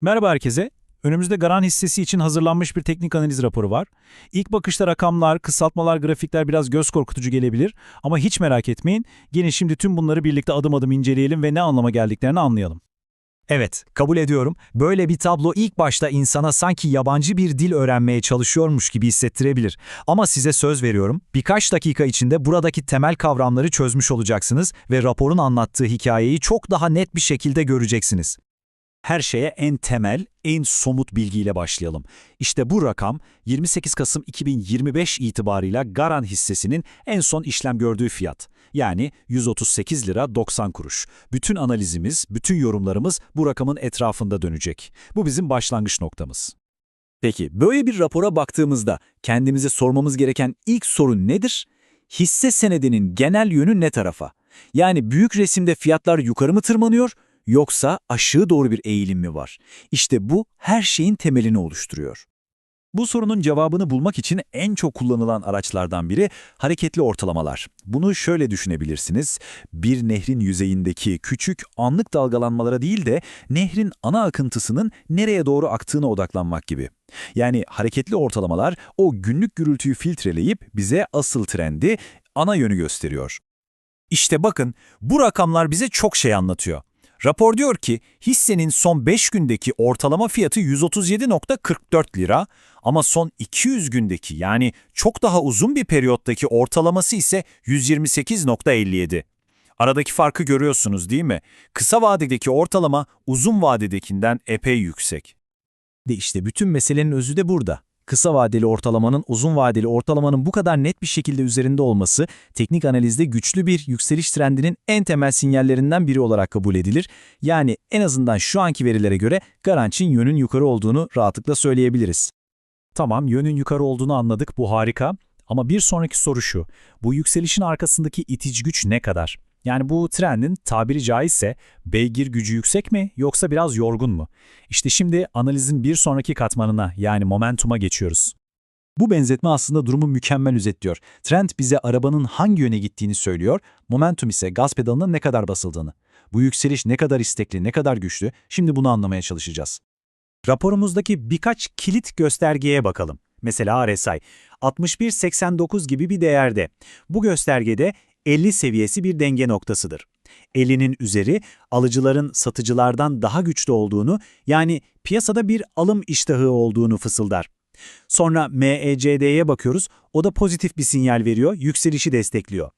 Merhaba herkese. Önümüzde Garan hissesi için hazırlanmış bir teknik analiz raporu var. İlk bakışta rakamlar, kısaltmalar, grafikler biraz göz korkutucu gelebilir ama hiç merak etmeyin. Gelin şimdi tüm bunları birlikte adım adım inceleyelim ve ne anlama geldiklerini anlayalım. Evet, kabul ediyorum. Böyle bir tablo ilk başta insana sanki yabancı bir dil öğrenmeye çalışıyormuş gibi hissettirebilir. Ama size söz veriyorum, birkaç dakika içinde buradaki temel kavramları çözmüş olacaksınız ve raporun anlattığı hikayeyi çok daha net bir şekilde göreceksiniz. Her şeye en temel, en somut bilgiyle başlayalım. İşte bu rakam 28 Kasım 2025 itibarıyla Garan hissesinin en son işlem gördüğü fiyat. Yani 138 lira 90 kuruş. Bütün analizimiz, bütün yorumlarımız bu rakamın etrafında dönecek. Bu bizim başlangıç noktamız. Peki böyle bir rapora baktığımızda kendimize sormamız gereken ilk soru nedir? Hisse senedinin genel yönü ne tarafa? Yani büyük resimde fiyatlar yukarı mı tırmanıyor yoksa aşağı doğru bir eğilim mi var? İşte bu her şeyin temelini oluşturuyor. Bu sorunun cevabını bulmak için en çok kullanılan araçlardan biri hareketli ortalamalar. Bunu şöyle düşünebilirsiniz. Bir nehrin yüzeyindeki küçük anlık dalgalanmalara değil de nehrin ana akıntısının nereye doğru aktığına odaklanmak gibi. Yani hareketli ortalamalar o günlük gürültüyü filtreleyip bize asıl trendi, ana yönü gösteriyor. İşte bakın bu rakamlar bize çok şey anlatıyor. Rapor diyor ki hissenin son 5 gündeki ortalama fiyatı 137.44 lira ama son 200 gündeki yani çok daha uzun bir periyottaki ortalaması ise 128.57. Aradaki farkı görüyorsunuz değil mi? Kısa vadedeki ortalama uzun vadedekinden epey yüksek. De işte bütün meselenin özü de burada. Kısa vadeli ortalamanın uzun vadeli ortalamanın bu kadar net bir şekilde üzerinde olması teknik analizde güçlü bir yükseliş trendinin en temel sinyallerinden biri olarak kabul edilir. Yani en azından şu anki verilere göre Garanç'in yönün yukarı olduğunu rahatlıkla söyleyebiliriz. Tamam, yönün yukarı olduğunu anladık, bu harika. Ama bir sonraki soru şu, bu yükselişin arkasındaki itici güç ne kadar? Yani bu trendin tabiri caizse beygir gücü yüksek mi yoksa biraz yorgun mu? İşte şimdi analizin bir sonraki katmanına yani momentuma geçiyoruz. Bu benzetme aslında durumu mükemmel özetliyor. Trend bize arabanın hangi yöne gittiğini söylüyor, momentum ise gaz pedalına ne kadar basıldığını. Bu yükseliş ne kadar istekli, ne kadar güçlü, şimdi bunu anlamaya çalışacağız. Raporumuzdaki birkaç kilit göstergeye bakalım. Mesela RSI 61.89 gibi bir değerde. Bu göstergede 50 seviyesi bir denge noktasıdır. 50'nin üzeri alıcıların satıcılardan daha güçlü olduğunu yani piyasada bir alım iştahı olduğunu fısıldar. Sonra MECD'ye bakıyoruz. O da pozitif bir sinyal veriyor, yükselişi destekliyor.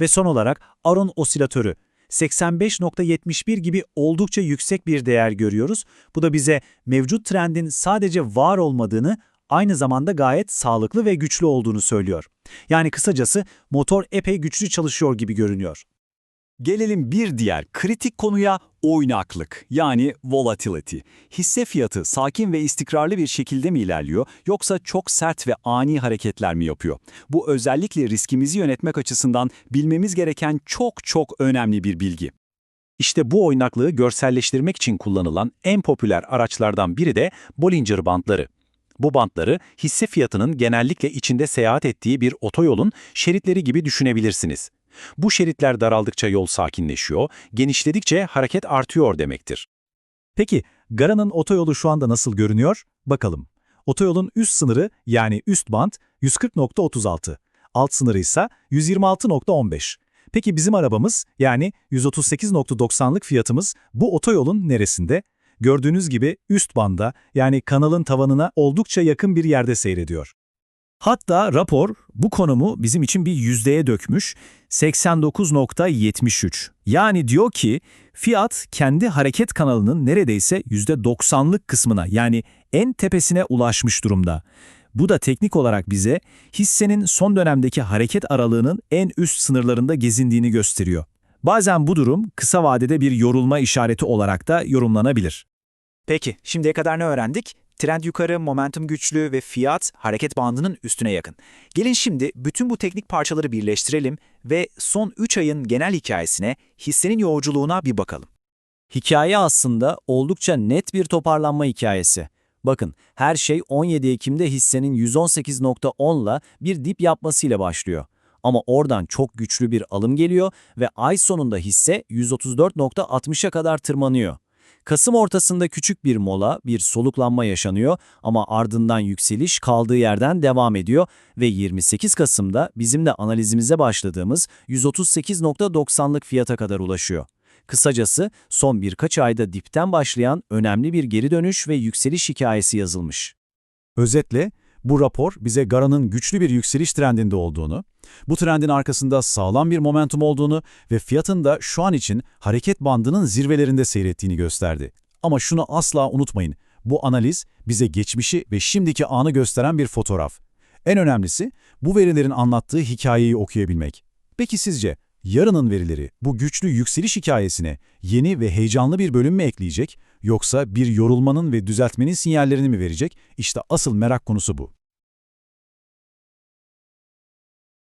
Ve son olarak Aron osilatörü 85.71 gibi oldukça yüksek bir değer görüyoruz. Bu da bize mevcut trendin sadece var olmadığını, aynı zamanda gayet sağlıklı ve güçlü olduğunu söylüyor. Yani kısacası motor epey güçlü çalışıyor gibi görünüyor. Gelelim bir diğer kritik konuya oynaklık yani volatility. Hisse fiyatı sakin ve istikrarlı bir şekilde mi ilerliyor yoksa çok sert ve ani hareketler mi yapıyor? Bu özellikle riskimizi yönetmek açısından bilmemiz gereken çok çok önemli bir bilgi. İşte bu oynaklığı görselleştirmek için kullanılan en popüler araçlardan biri de Bollinger bantları. Bu bantları hisse fiyatının genellikle içinde seyahat ettiği bir otoyolun şeritleri gibi düşünebilirsiniz. Bu şeritler daraldıkça yol sakinleşiyor, genişledikçe hareket artıyor demektir. Peki, Gara'nın otoyolu şu anda nasıl görünüyor? Bakalım. Otoyolun üst sınırı yani üst bant 140.36, alt sınırı ise 126.15. Peki bizim arabamız yani 138.90'lık fiyatımız bu otoyolun neresinde? Gördüğünüz gibi üst banda yani kanalın tavanına oldukça yakın bir yerde seyrediyor. Hatta rapor bu konumu bizim için bir yüzdeye dökmüş 89.73. Yani diyor ki fiyat kendi hareket kanalının neredeyse %90'lık kısmına yani en tepesine ulaşmış durumda. Bu da teknik olarak bize hissenin son dönemdeki hareket aralığının en üst sınırlarında gezindiğini gösteriyor. Bazen bu durum kısa vadede bir yorulma işareti olarak da yorumlanabilir. Peki, şimdiye kadar ne öğrendik? Trend yukarı, momentum güçlü ve fiyat hareket bandının üstüne yakın. Gelin şimdi bütün bu teknik parçaları birleştirelim ve son 3 ayın genel hikayesine, hissenin yolculuğuna bir bakalım. Hikaye aslında oldukça net bir toparlanma hikayesi. Bakın, her şey 17 Ekim'de hissenin 118.10'la bir dip yapmasıyla başlıyor. Ama oradan çok güçlü bir alım geliyor ve ay sonunda hisse 134.60'a kadar tırmanıyor. Kasım ortasında küçük bir mola, bir soluklanma yaşanıyor ama ardından yükseliş kaldığı yerden devam ediyor ve 28 Kasım'da bizim de analizimize başladığımız 138.90'lık fiyata kadar ulaşıyor. Kısacası son birkaç ayda dipten başlayan önemli bir geri dönüş ve yükseliş hikayesi yazılmış. Özetle, bu rapor bize Gara'nın güçlü bir yükseliş trendinde olduğunu, bu trendin arkasında sağlam bir momentum olduğunu ve fiyatın da şu an için hareket bandının zirvelerinde seyrettiğini gösterdi. Ama şunu asla unutmayın, bu analiz bize geçmişi ve şimdiki anı gösteren bir fotoğraf. En önemlisi, bu verilerin anlattığı hikayeyi okuyabilmek. Peki sizce, yarının verileri bu güçlü yükseliş hikayesine yeni ve heyecanlı bir bölüm mü ekleyecek, yoksa bir yorulmanın ve düzeltmenin sinyallerini mi verecek? İşte asıl merak konusu bu.